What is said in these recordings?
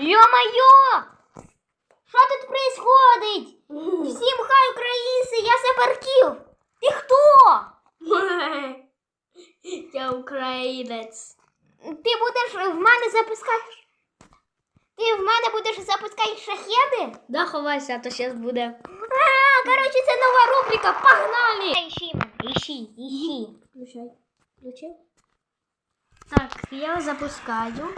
Ё-моё! Що тут происходить? Всім хай українці, я Сепарків. Ти хто? Я українець. Ти будеш в мене запускати. Ти в мене будеш запускати шахеди? Да, ховайся, а то зараз буде. А, коротше, це нова рубрика. Погнали! Ищи мене, ищи, ищи. Включай. Включай. Так, я запускаю.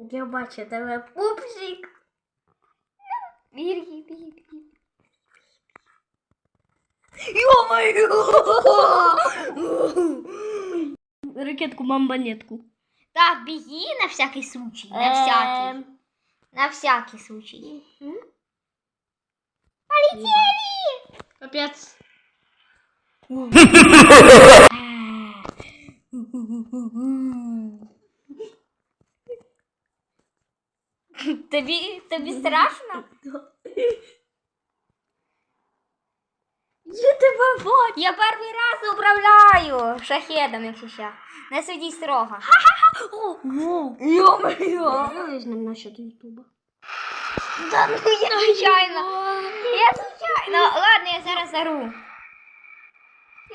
Я бачу тебе пупсик. Біги, біги, біги. Ракетку мамбанетку. Так, біги на всякий случай. На всякий. Ем, На всякий случай. Капець. Тобі, тобі страшно? Я тебе бачу. Я перший раз управляю шахедом, якщо ще. Не сиді строго. Йо-моє! Визнам насчет ютуба. Да ну я случайно. Я случайно. Ладно, я зараз зару.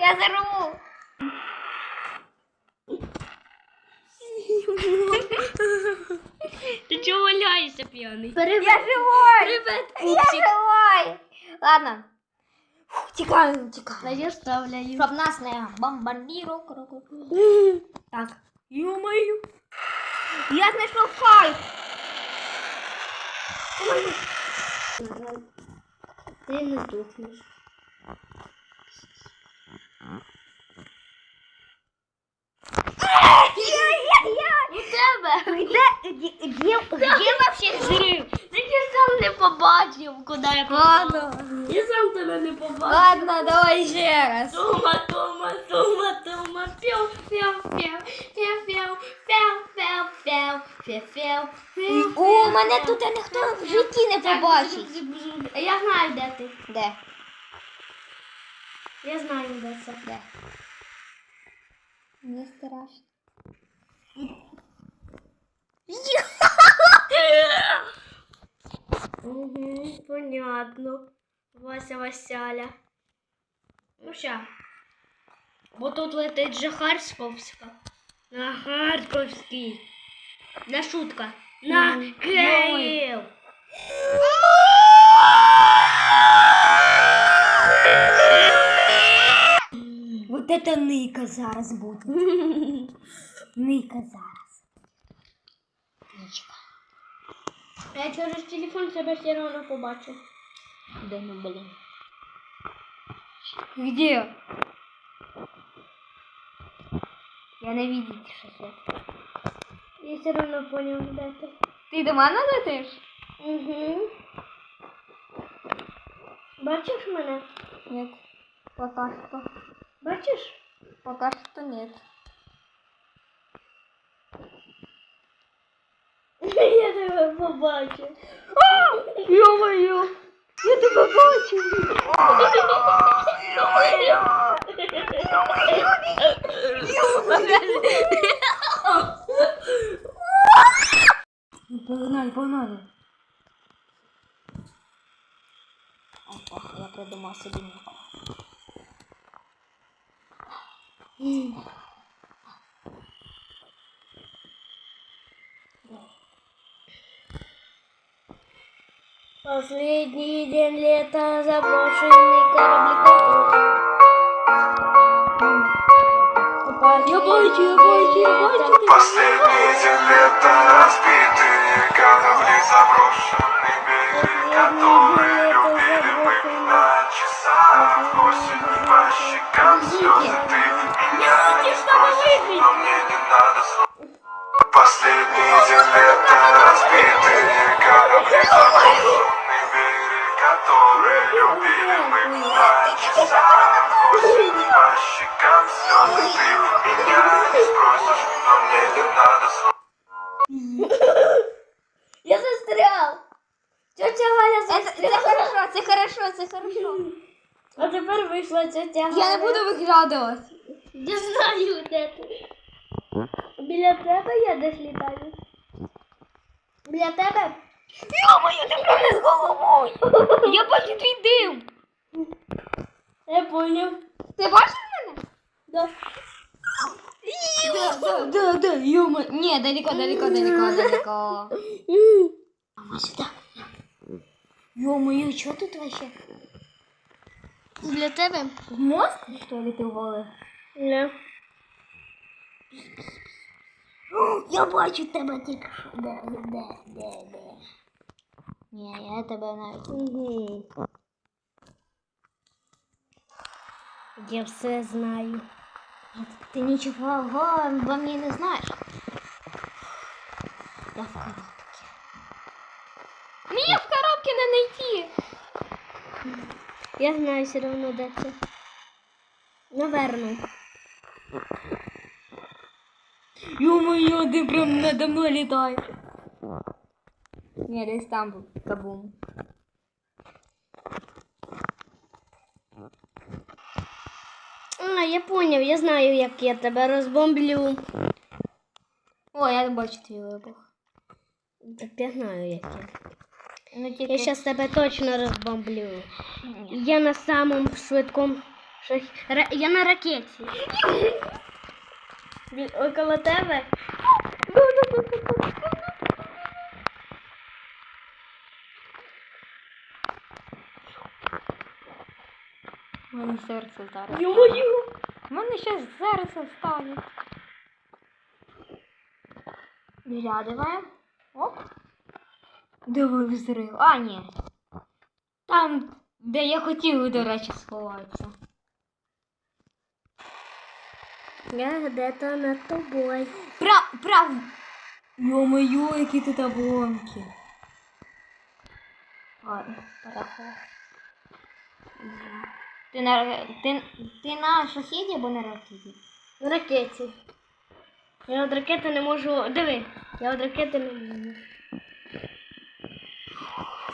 Я зару. Ты чего валяешься пьяный? Привет. Я живой! Привет, пупсик. Я живой! Ладно. Фу, тикаем, тикаем. Надеюсь, ставляю. Чтоб нас не бомбардиру. Так. Ё-моё. Я нашел файл. Ты не сдохнешь. Я Я-я-я! У тебе. Где, где, где, где вообще взрыв? Ти я сам не побачив, куди я Ладно. Я сам тебе не побачив. Ладно, давай ще раз. Тума, тума, тума, тума, пів, пів, пів, пів, пів, пів, пів, пів, пів, пів, пів. О, мене тут ніхто в житті не побачить. Я знаю, де ти. Де? Я знаю, де це. Де? Мені страшно. Угу, понятно. Вася Васяля. Ну ща. Бо тут летить же Харськовська. На Харківський. На шутка. На Мгм. Київ. Вот это ника зараз буде. Ника зараз. Я через телефон себе все одно побачу. Де ми, блін? Где? Я не видіть шахет. Я все одно поняв, де ти. Ти до мене летиш? Угу. Бачиш мене? Нет. Пока что. Бачиш? Пока что нет. Я тебе побачив. Ё-моё! Я тебе бачу! Погнали, погнали. Опа, я придумав собі Последний день лета, заброшенный кораблик. Я. Последний день лета разбитые корабли заброшенный берег любили мы на часах Восемь по щекам слезы Ты меня не спросишь, но мне не надо слов Последний день лета разбитые корабли заброшенный берег Которые любили мы на часах Восемь по щекам слезы Ты меня не спросишь, но мне не надо слов Я застрял. Тетя Галя Это, застряла. це хорошо, це хорошо, це хорошо. А тепер вийшла тетя Галя. Я не буду виглядувати. Я знаю, де ти. Біля тебе я десь літаю. Біля тебе? Йо-моє, ти прям не з Я бачу твій дим. Я поняв. Ти бачиш мене? Да. Да, да, да, да, ё Не, далеко, далеко, далеко, далеко. Мама, сюда. Ё-моё, что тут вообще? Для тебе? Мозг, что ли, ты уволив? Не. Я бачу тебе тільки що. Де, де, де, де. Ні, я тебе навіть. Угу. Я все знаю. Ти нічого во мне не знаєш. Я в коробці. Мені в коробці не найти. Я знаю все равно, де це. Наверно. Ё-моё, ты прям надо мной летаешь. Не, десь там був кабум. А, я поняв, я знаю, як я тебе розбомблю. О, я бачу твій вибух. Так я знаю, як я. Ну, тільки... Я зараз тебе точно розбомблю. Я на самому швидкому. шах- Ра- Я на ракеті. Около тебе. мене серце зараз. Ю-мою. У мене ще серце стане. Глядываем. Оп. Диви взрив. А, ні. Там, де я хотів, до речі, сховатися. Я де-то над тобою. Прав, прав. Ё-моё, які тут обломки. Ладно, порахував. Ти на, ти, ти на шахіді або на ракеті? На ракеті. Я від ракети не можу. Диви, я від ракети не можу.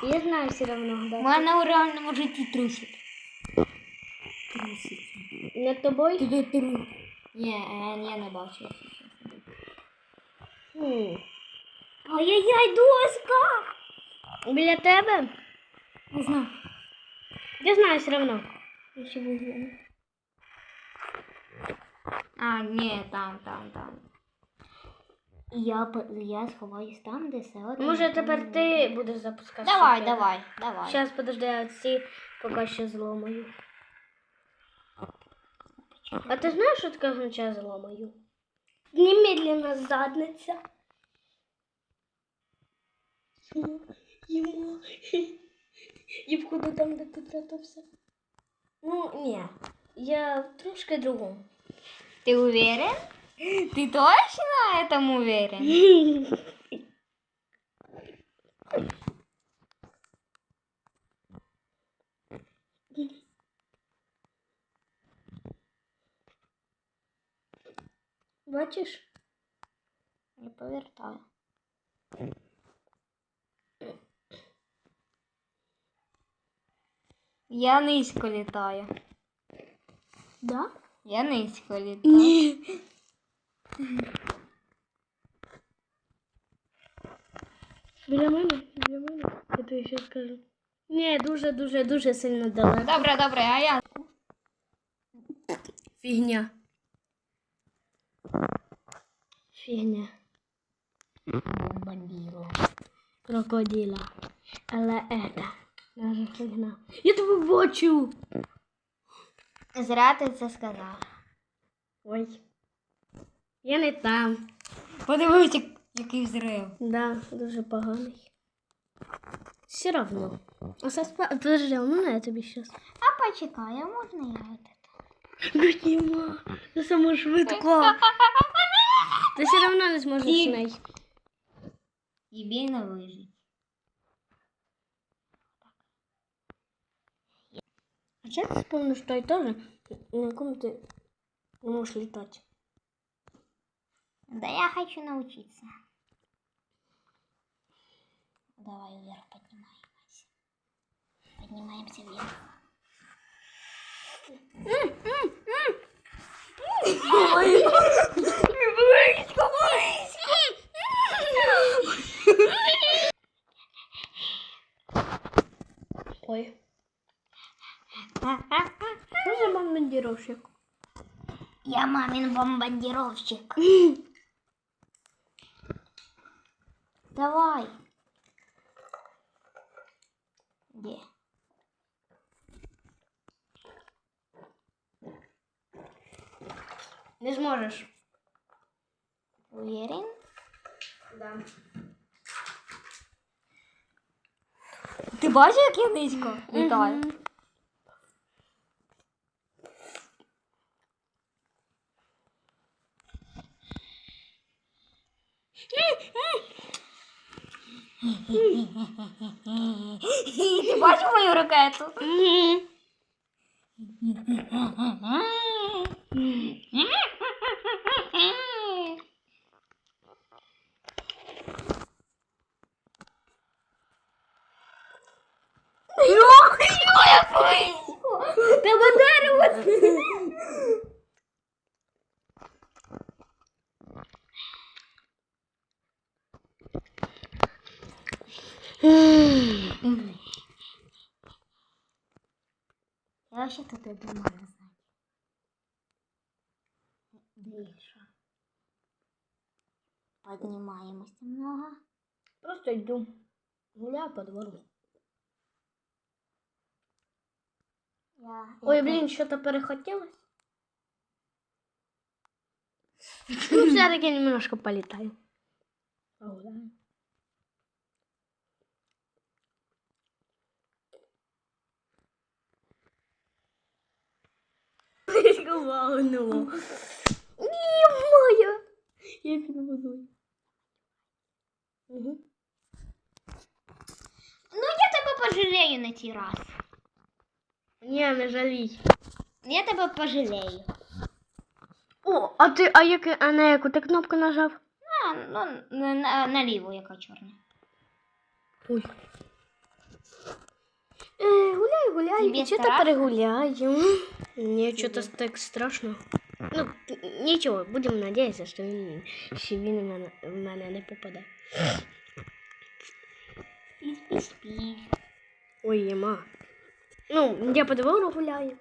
Я знаю все равно, У де. мене у реальному житті трусить. Трусить. Над тобою? Туди тру. Ні, е, я не бачу. Хм. Ай-яй-яй, доска! Біля тебе? Не знаю. Я знаю все равно. Я ще. А, ні, там, там, там. Я, я сховаюсь там, де все одно. Може тепер ти будеш запускати? Давай, шахеди? давай, давай. Сейчас, подожди, я ці поки що зломаю. А ти знаєш, що таке означає зломаю? Немедленно задниця. Йому, йому. І входу там, де ти прятався. Ну, ні. Я в трошки другому. Ты уверен? Ты точно на этом уверен? Бачиш? Я повертаю. Я низько літаю. Да? Я низько літаю. Ні. Біля мене, біля мене. Я тобі ще скажу. Ні, дуже, дуже, дуже сильно далеко. Добре, добре, а я. Фігня. Фігня. Бомбандіро. Крокодила. Але это. Я тебе бачу. Зря ти це сказав. Ой. Я не там. Подивись, який взрив. Да, дуже поганий. Все равно. А соспа... Подожди, а можна я тобі щас? А почекай, а можна я от Ганіма, це саме швидко. Ти все равно не зможеш Ні. з нею. Тобі не вижить. сейчас вспомню, что я тоже на каком-то можешь летать. Да я хочу научиться. Давай вверх поднимаемся. Поднимаемся вверх. Ой близко, близко. бомбардировщик. Я мамин бомбардировщик. Давай. Где? Не зможеш. Уверен? Да. Ти бачиш, як я низько літаю? Ти бачив мою ракету? Тебе Я вообще тут и думаю, знать. Дыша. Поднимаемся немного. Просто йду. Гуляю по двору. Я, Ой, я блін, що-то перехотілось. Ну, все-таки немножко полетаю. Погуляю. Ні, моя. Я під. Угу. Ну, я тебе пожалею на цей раз. Ні, не жалій. Я тебе пожалею. О, а ти, а, яке, а на яку ти кнопку нажав? А, ну, на, на, наліво, яка чорна. Ой. Е, гуляй, гуляй, Тобі і що то страшно? перегуляємо. Ні, що то так страшно. Ну, надіятися, що він, що він в мене, мене не попаде. Спі-спі-спі. Ой, єма. Ну, я по двору гуляю.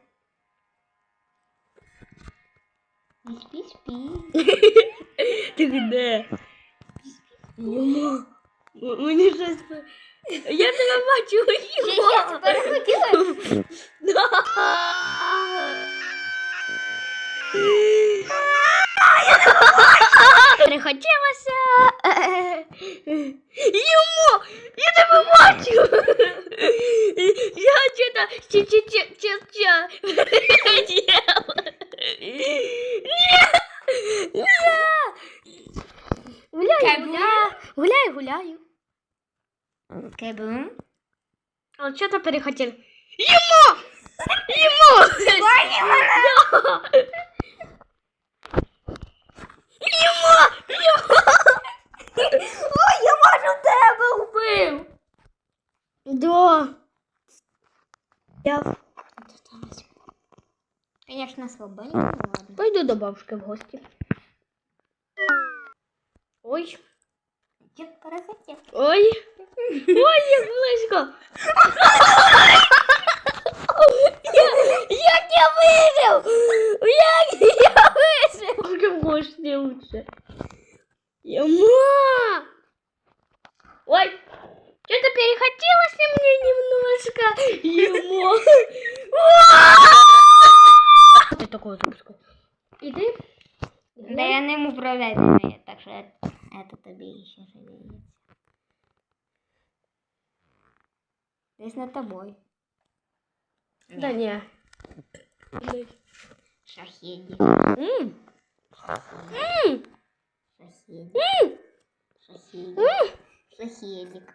Спі-спі. Ти де? Єма. Мені щось... Я тебе бачу, його. я перехотіла. Перехотілося. Йому! Я тебе бачу! Я что-то перехотел. Ему! Ему! Ему! Ой, я можу тебе вбив. Да. Я Конечно, ладно. пойду до бабушки в гости. Ой, Я перехотів. ой, ой, як близько. Як я вижив! Як я вижив! Бабушка в гости лучше. Яма! Ой, что-то перехотелось мне немножко. Ему. Ты такое запускал. И ты? Да я ним управляти Десь над тобою. Да не. Шахедик. М. М. Шахедик. М. Шахедик. Шахедик.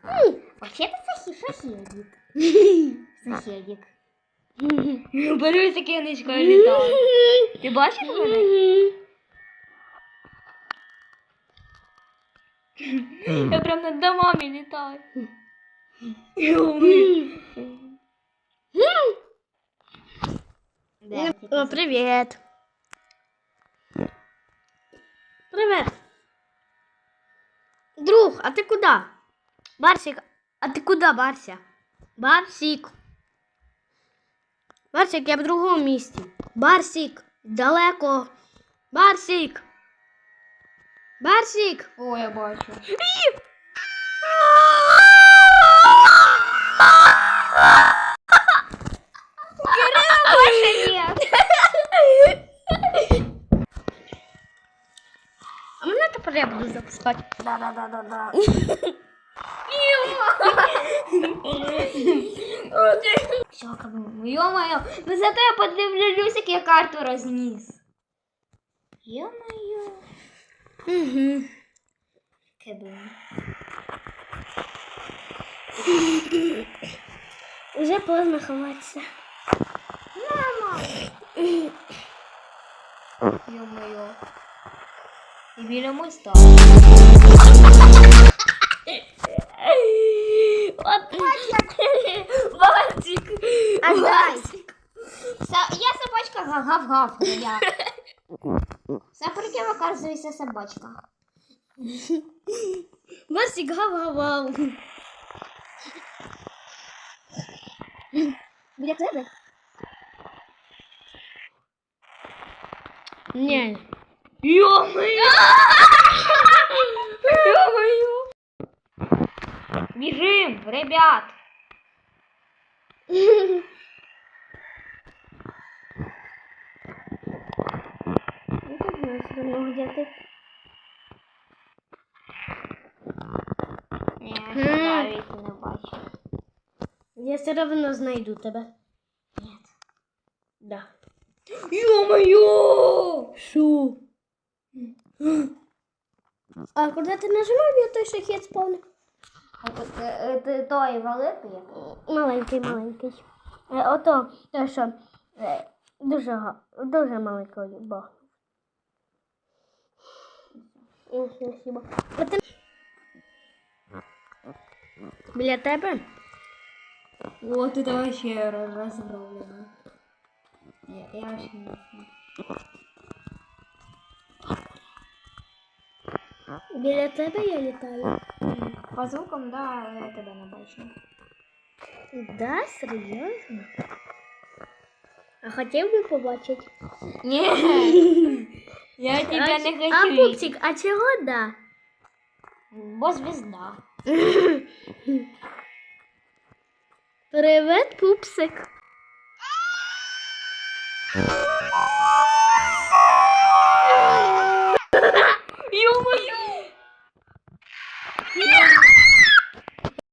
Вообще-то сахи- шахедик. Шахедик. Борюсь, як я низько літаю. Ти бачиш мене? Я прям над домами літаю. О, привет. Привет. Друг, а ты куда? Барсик, а ты куда, Барся? Барсик. Барсик, я в другому місці. Барсик, далеко. Барсик. Барсик. О, я бачу. Больше нет. А мене тепер я буду запускати. Да-да-да-да-да. Все, как бы, ё-моё, ну зато я подивлюсь, як я карту розніс. Ё-моё. Угу. Кеби. Уже поздно ховатися. Мама! Ё-моё. І біля моста. От Барсик. Отдай. Са- Я собачка гав-гав-гав. Я. Саприків оказується собачка. Барсик гав-гав-гав. Біля тебе? Ні. Ё-моё! Ё-моё! Бежим, ребят! Ну, так знаю, все равно, где ты. Ні, Хм. навіть не бачу. Я все равно знайду тебе. Ні. Да. Ё-моё! Шо? А куди ти нажимав, я той шахет спавнив? А от, е, е, той великий? Маленький, маленький. Е, ото, те, що е, дуже, га- дуже маленький бог. Спасибо. Біля тебе? Вот это вообще разгромлено. Я, я вообще не знаю. Біля тебе я літаю. По звукам, да, я тебе не бачу. Да, серйозно? А хотів би побачити? Ні, я тебе а, не а хочу. видеть. пупсик, а чого да? Бо звезда. Привет, пупсик.